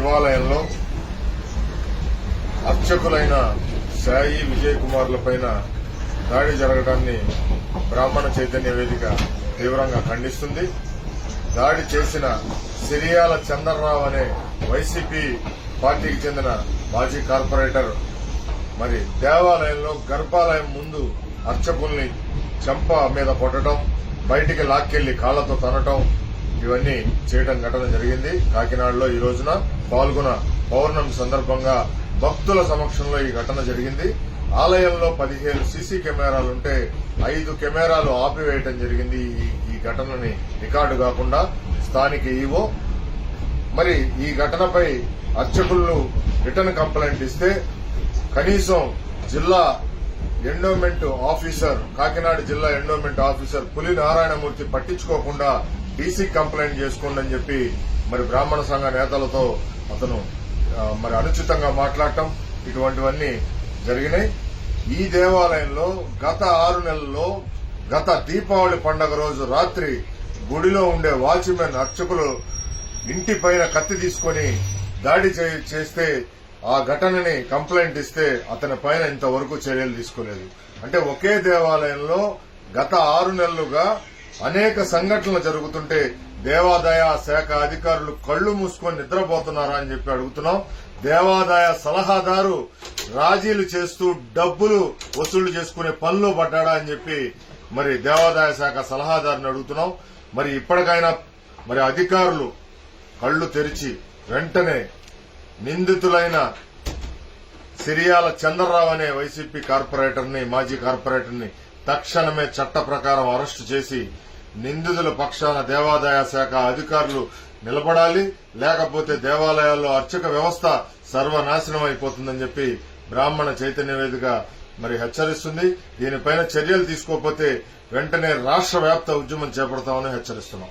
శివాలయంలో అర్చకులైన సాయి విజయ్ కుమార్లపైన దాడి జరగడాన్ని బ్రాహ్మణ చైతన్య వేదిక తీవ్రంగా ఖండిస్తుంది. దాడి చేసిన సిరియాల చంద్రరావు అనే వైసీపీ పార్టీకి చెందిన మాజీ కార్పొరేటర్ మరి దేవాలయంలో గర్భాలయం ముందు అర్చకుల్ని చెంప మీద కొట్టడం బయటికి లాక్కెళ్ళి కాళ్ళతో తనటం ఇవన్నీ చేయడం ఘటన జరిగింది. కాకినాడలో ఈ రోజున పాల్గొన పౌర్ణమి సందర్భంగా భక్తుల సమక్షంలో ఈ ఘటన జరిగింది. ఆలయంలో పదిహేను సీసీ కెమెరాలుంటే ఐదు కెమెరాలు ఆపివేయటం జరిగింది. ఈ- ఘటనని రికార్డు కాకుండా స్థానిక ఈవో. మరి ఈ ఘటనపై అర్చకులు రిటర్న్ కంప్లైంట్ ఇస్తే కనీసం జిల్లా ఎండోమెంట్ ఆఫీసర్ కాకినాడ జిల్లా ఎండోమెంట్ ఆఫీసర్ పులి నారాయణమూర్తి పట్టించుకోకుండా డీసీ కంప్లైంట్ చేసుకోండి అని చెప్పి మరి బ్రాహ్మణ సంఘ నేతలతో అతను మరి అనుచితంగా మాట్లాడటం ఇటువంటివన్నీ జరిగినాయి. ఈ దేవాలయంలో గత ఆరు నెలల్లో గత దీపావళి పండగ రోజు రాత్రి గుడిలో ఉండే వాచ్మెన్ అర్చకులు ఇంటి పైన కత్తి తీసుకొని దాడి చే- చేస్తే ఆ ఘటనని కంప్లైంట్ ఇస్తే అతని పైన ఇంతవరకు చర్యలు తీసుకోలేదు. అంటే ఒకే దేవాలయంలో గత ఆరు నెలలుగా అనేక సంఘటనలు జరుగుతుంటే దేవాదాయ శాఖ అధికారులు కళ్ళు మూసుకొని నిద్రపోతున్నారా అని చెప్పి అడుగుతున్నాం. దేవాదాయ సలహాదారు రాజీలు చేస్తూ డబ్బులు వసూలు చేసుకునే పనులు పడ్డాడా అని చెప్పి మరి దేవాదాయ శాఖ సలహాదారుని అడుగుతున్నాం. మరి ఇప్పటికైనా మరి అధికారులు కళ్ళు తెరిచి వెంటనే నిందితులైన సిరియాల చంద్రరావు అనే వైసీపీ కార్పొరేటర్ని మాజీ కార్పొరేటర్ని తక్షణమే చట్ట ప్రకారం అరెస్టు చేసి నిందితుల పక్షాన దేవాదాయ శాఖ అధికారులు నిలబడాలి లేకపోతే దేవాలయాల్లో అర్చక వ్యవస్థ సర్వనాశనం అయిపోతుందని చెప్పి బ్రాహ్మణ చైతన్య వేదిక మరి హెచ్చరిస్తుంది. దీనిపైన చర్యలు తీసుకోకపోతే వెంటనే రాష్ట్ర వ్యాప్త ఉద్యమం చేపడతామని హెచ్చరిస్తున్నాం.